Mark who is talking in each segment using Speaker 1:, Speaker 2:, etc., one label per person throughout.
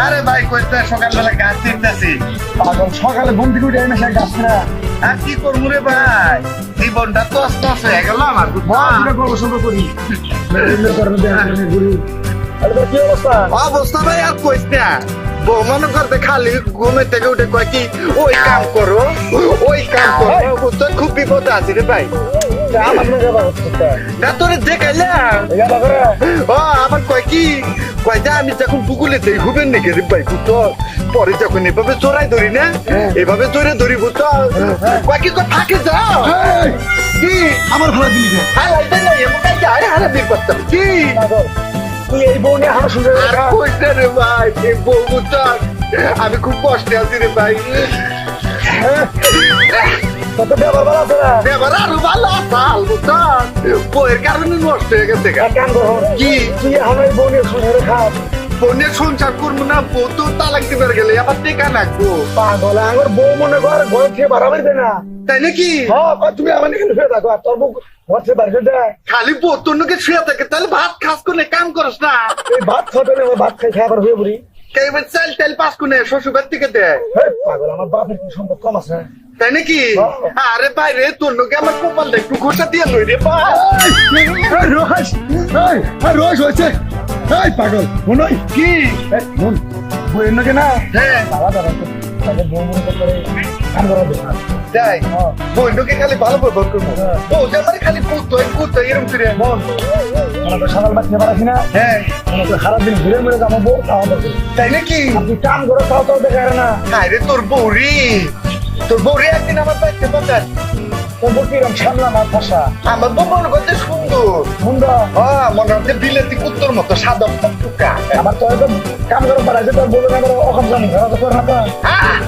Speaker 1: আরে ভাই কইতে সকালবেলা গাছ চিনতেছি
Speaker 2: পাগল সকালে ঘুম থেকে উঠে গাছ না
Speaker 1: আর কি করব রে ভাই? জীবনটা তো হয়ে গেল আমার
Speaker 2: সল্প করি। অবস্থা?
Speaker 1: ভাই আর কইস না। মনে করতে খালি ঘুমে থেকে উঠে কয় কি ওই কাম করো ওই কাম করো খুব বিপদে আছি রে ভাই। তোরে দেখাইলাম ও আমার কয় কি? কয় যা আমি যখন পুকুলে দেই হুবেন নাকি রে ভাই বুঝতো পরে যখন এভাবে চোরাই ধরি না এভাবে চোরে ধরি বুঝতো কয় কি থাকে যাও
Speaker 2: কি? আমার ভালো জিনিস
Speaker 1: হালাইতে এমন কাজ আরে হারা বের করতাম। কি?
Speaker 2: পাগল। তুই এই বউ নিয়ে হাঁটা শুনতে
Speaker 1: আর কইস রে ভাই এই বউ বুঝতো আমি খুব কষ্টে আছি রে ভাই।
Speaker 2: কত ব্যাপার ভালো আছে না?
Speaker 1: আরও ভালো আসাল কারণে নষ্ট হয়ে গেছে কি?
Speaker 2: তুই এখন এই বউ নিয়ে
Speaker 1: বোনের সংসার করব না বউ তো তালাক দিবার গেলে আবার টেকা লাগবো।
Speaker 2: পাগল আমার বউ মনে কর ঘর থেকে বাড়াবার দে না।
Speaker 1: তাই নাকি?
Speaker 2: তুমি আমার এখানে শুয়ে থাকো আর তোর বউ ঘর থেকে বাড়িতে দেয়
Speaker 1: খালি বোতনকে শুয়ে থাকে তাহলে ভাত খাস করে কাম করস না।
Speaker 2: এই ভাত খাবে না ভাত খাই খাবার হয়ে পড়ি।
Speaker 1: কেবল চাল তেল পাস করে শ্বশুর থেকে দেয়
Speaker 2: পাগল আমার বাপের কি সম্পদ কম আছে?
Speaker 1: তাই নাকি? আরে ভাই রে তোর লোকে আমার কপালটা একটু ঘষা দিয়ে লই রে ভাই।
Speaker 2: রোজ রোজ হয়েছে। এই পাগল মনে হয়?
Speaker 1: কি?
Speaker 2: মন বইয়ের নাকি না?
Speaker 1: হ্যাঁ। যাই
Speaker 2: হ্যাঁ।
Speaker 1: খালি ভালো ব্যবহার করব। ও যে আমার খালি কুত্তো কুত্তো এরকম করে।
Speaker 2: মন সকাল পারাছি না
Speaker 1: হ্যাঁ।
Speaker 2: করে দিন ঘুরে মেরে যাব বউ খাওয়া।
Speaker 1: তাই নাকি?
Speaker 2: কাম করে খাওয়া দাওয়া দেখে না।
Speaker 1: আরে তোর বৌরি। তোর বৌরি একদিন আমার বাড়িতে বাজার
Speaker 2: তো বউ কিরম সামলা না ভাষা
Speaker 1: আমার বউ মনে করতে সুন্দর।
Speaker 2: সুন্দর?
Speaker 1: হ্যাঁ মনে হচ্ছে বিলেতি কুত্তর মতো সাদা টুকা
Speaker 2: আবার তো হয়তো কাম করে পারাইছে তোর বলে না করে অকাম জানি ঘরে তো করে না।
Speaker 1: হ্যাঁ।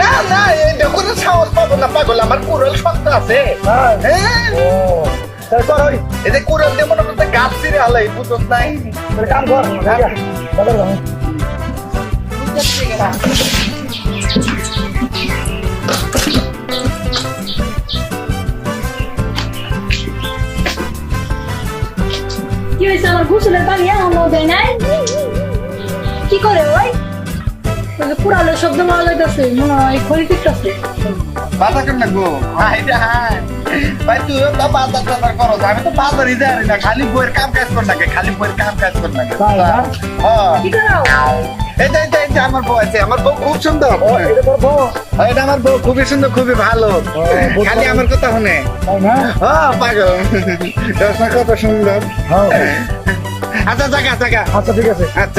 Speaker 1: না না এই দেখো না সাহস পাবো না পাগল আমার কুড়াল শক্ত আছে।
Speaker 2: হ্যাঁ।
Speaker 1: হ্যাঁ
Speaker 2: কর ওই।
Speaker 1: এই যে কুড়াল দিয়ে মনে করতে গাছ ছিঁড়ে হালাই বুঝত নাই।
Speaker 2: কাম কর দাদা
Speaker 3: কি হয়েছে আমার গোসলের পানি এখনও দেয় নাই? কি করে ওই? পুরালো শব্দ মারা যাইতেছে, মনে হয় খড়ি টিকতেছে
Speaker 1: বাধা কেন লাগবো হাই হাই ভাই তুই তো বাজার টাজার করো আমি তো বাজারই যাই না খালি বইয়ের কাম কাজ কর নাকি খালি বইয়ের কাম কাজ কর নাকি? হ্যাঁ। যে, এই যে আমার বউ আছে আমার বউ খুব সুন্দর।
Speaker 2: এটা বউ?
Speaker 1: এটা আমার বউ খুবই সুন্দর খুবই ভালো। খালি আমার কথা শুনে। হ্যাঁ পাগল। কত সুন্দর।
Speaker 2: হ্যাঁ।
Speaker 1: আচ্ছা জায়গা জায়গা।
Speaker 2: আচ্ছা ঠিক আছে।
Speaker 1: আচ্ছা।